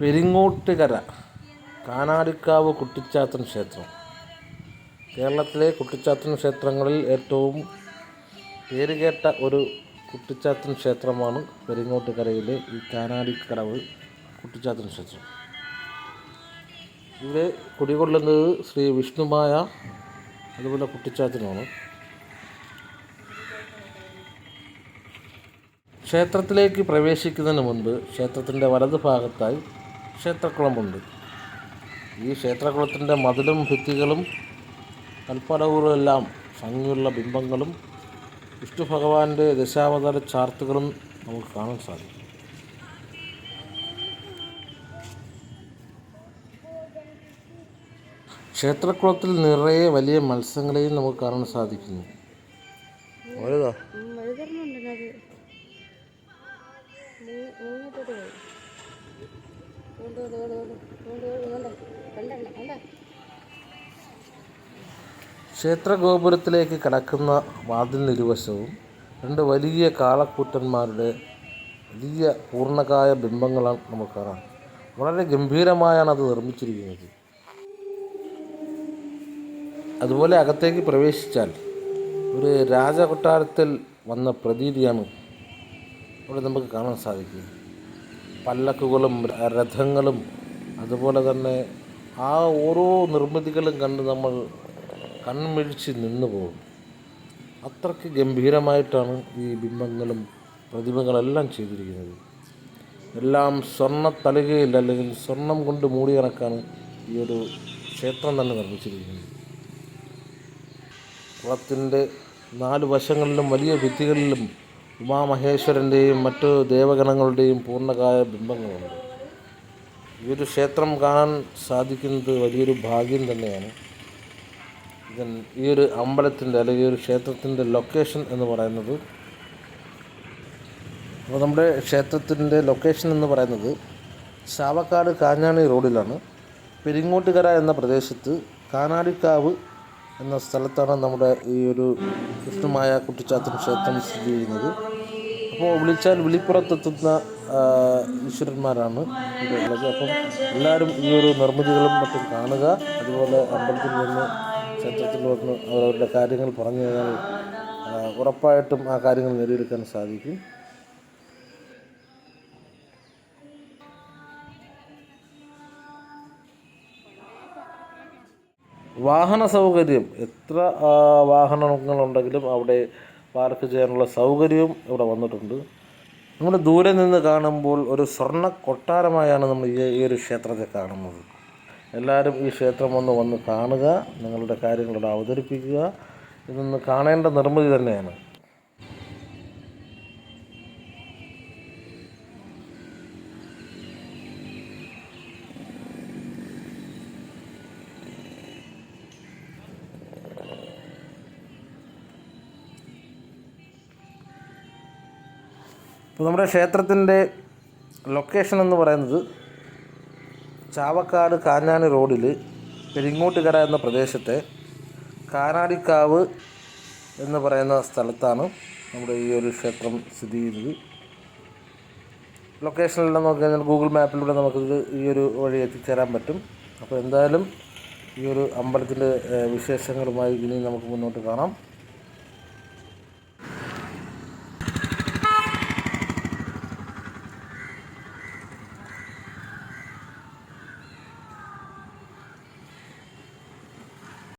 പെരിങ്ങോട്ടുകര കാനാടിക്കാവ് കുട്ടിച്ചാത്തൻ ക്ഷേത്രം. കേരളത്തിലെ കുട്ടിച്ചാത്തൻ ക്ഷേത്രങ്ങളിൽ ഏറ്റവും പേരുകേട്ട ഒരു കുട്ടിച്ചാത്തൻ ക്ഷേത്രമാണ് പെരിങ്ങോട്ടുകരയിലെ ഈ കാനാടിക്കടവ് കുട്ടിച്ചാത്തൻ ക്ഷേത്രം. ഇവിടെ കുടികൊള്ളുന്നത് ശ്രീ വിഷ്ണുമായ അതുപോലെ കുട്ടിച്ചാത്തനാണ് ക്ഷേത്രത്തിലേക്ക് പ്രവേശിക്കുന്നതിന് മുൻപ് ക്ഷേത്രത്തിന്റെ വലതു ഭാഗത്തായി ക്ഷേത്രക്കുളമുണ്ട്. ഈ ക്ഷേത്രക്കുളത്തിന്റെ മതിലും ഭിത്തികളും കൽപ്പടവുകളും എല്ലാം ഭംഗിയുള്ള ബിംബങ്ങളും വിഷ്ണു ഭഗവാന്റെ ദശാവതാര ചാർത്തുകളും നമുക്ക് കാണാൻ സാധിക്കും. ക്ഷേത്രക്കുളത്തിൽ നിറയെ വലിയ മത്സ്യങ്ങളെയും നമുക്ക് കാണാൻ സാധിക്കുന്നു. കണ്ടെണ്ണ കണ്ട? ക്ഷേത്രഗോപുരത്തിലേക്ക് കടക്കുന്ന വാതിലിരുവശവും രണ്ട് വലിയ കാളക്കൂറ്റന്മാരുടെ വലിയ പൂർണകായ ബിംബങ്ങളാണ് നമുക്ക് കാണാം വളരെ ഗംഭീരമായാണ് അത് നിർമ്മിച്ചിരിക്കുന്നത്. അതുപോലെ അകത്തേക്ക് പ്രവേശിച്ചാൽ ഒരു രാജകൊട്ടാരത്തിൽ വന്ന പ്രതീതിയാണ് ഇവിടെ നമുക്ക് കാണാൻ സാധിക്കും പല്ലക്കുകളും രഥങ്ങളും അതുപോലെ തന്നെ ആ ഓരോ നിർമ്മിതികളും കണ്ട് നമ്മൾ കൺമിഴിച്ച് നിന്നു പോകും അത്രയ്ക്ക് ഗംഭീരമായിട്ടാണ് ഈ ബിംബങ്ങളും പ്രതിമകളെല്ലാം ചെയ്തിരിക്കുന്നത്. എല്ലാം സ്വർണ തലകയിൽ അല്ലെങ്കിൽ സ്വർണം കൊണ്ട് മൂടി കണക്കാണ് ഈ ഒരു ക്ഷേത്രം തന്നെ നിർമ്മിച്ചിരിക്കുന്നത് കുളത്തിന്റെ നാല് വശങ്ങളിലും വലിയ ഭിത്തികളിലും ഉമാമഹേശ്വരന്റെയും മറ്റു ദേവഗണങ്ങളുടെയും പൂർണകായ ബിംബങ്ങളുണ്ട്. ഈ ഒരു ക്ഷേത്രം കാണാൻ സാധിക്കുന്നത് വലിയൊരു ഭാഗ്യം തന്നെയാണ്. ഇതൻ ഈ ഒരു അമ്പലത്തിന്റെ അല്ലെങ്കിൽ ഈ ഒരു ക്ഷേത്രത്തിന്റെ ലൊക്കേഷൻ എന്ന് പറയുന്നത് അപ്പോൾ നമ്മുടെ ക്ഷേത്രത്തിന്റെ ലൊക്കേഷൻ എന്ന് പറയുന്നത് ചാവക്കാട് കാഞ്ഞാണി റോഡിലാണ്. പെരിങ്ങോട്ടുകര എന്ന പ്രദേശത്ത് കാനാടിക്കാവ് എന്ന സ്ഥലത്താണ് നമ്മുടെ ഈ ഒരു കൃഷ്ണമായ കുട്ടിച്ചാത്തൻ ക്ഷേത്രം സ്ഥിതി ചെയ്യുന്നത്. അപ്പോൾ വിളിച്ചാൽ വിളിപ്പുറത്തെത്തുന്ന ഈശ്വരന്മാരാണ് ഇവിടെ ഉള്ളത് അപ്പം എല്ലാവരും ഈ ഒരു നിർമ്മിതികളും മറ്റും കാണുക. അതുപോലെ അമ്പലത്തിൽ നിന്ന് ക്ഷേത്രത്തിൽ വന്ന് അവരവരുടെ കാര്യങ്ങൾ പറഞ്ഞു കഴിഞ്ഞാൽ ഉറപ്പായിട്ടും ആ കാര്യങ്ങൾ നേടിയെടുക്കാൻ സാധിക്കും. വാഹന സൗകര്യം. എത്ര വാഹനങ്ങളുണ്ടെങ്കിലും അവിടെ പാർക്ക് ചെയ്യാനുള്ള സൗകര്യവും ഇവിടെ വന്നിട്ടുണ്ട്. നമ്മൾ ദൂരെ നിന്ന് കാണുമ്പോൾ ഒരു സ്വർണ കൊട്ടാരമായാണ് നമ്മൾ ഈ ഒരു ക്ഷേത്രത്തെ കാണുന്നത്. എല്ലാവരും ഈ ക്ഷേത്രം ഒന്ന് വന്ന് കാണുക നിങ്ങളുടെ കാര്യങ്ങളോട് അവതരിപ്പിക്കുക. ഇതൊന്ന് കാണേണ്ട നിർമ്മിതി തന്നെയാണ്. ഇപ്പോൾ നമ്മുടെ ക്ഷേത്രത്തിന്റെ ലൊക്കേഷൻ എന്ന് പറയുന്നത് ചാവക്കാട് കാഞ്ഞാണി റോഡിൽ പെരിങ്ങോട്ടുകര എന്ന പ്രദേശത്തെ കാനാടിക്കാവ് എന്ന് പറയുന്ന സ്ഥലത്താണ് നമ്മുടെ ഈ ഒരു ക്ഷേത്രം സ്ഥിതി ചെയ്യുന്നത് ലൊക്കേഷനിലെല്ലാം നോക്കി കഴിഞ്ഞാൽ ഗൂഗിൾ മാപ്പിലൂടെ നമുക്കിത് ഈ ഒരു വഴി എത്തിച്ചേരാൻ പറ്റും. അപ്പോൾ എന്തായാലും ഈ ഒരു അമ്പലത്തിന്റെ വിശേഷങ്ങളുമായി ഇനി നമുക്ക് മുന്നോട്ട് കാണാം.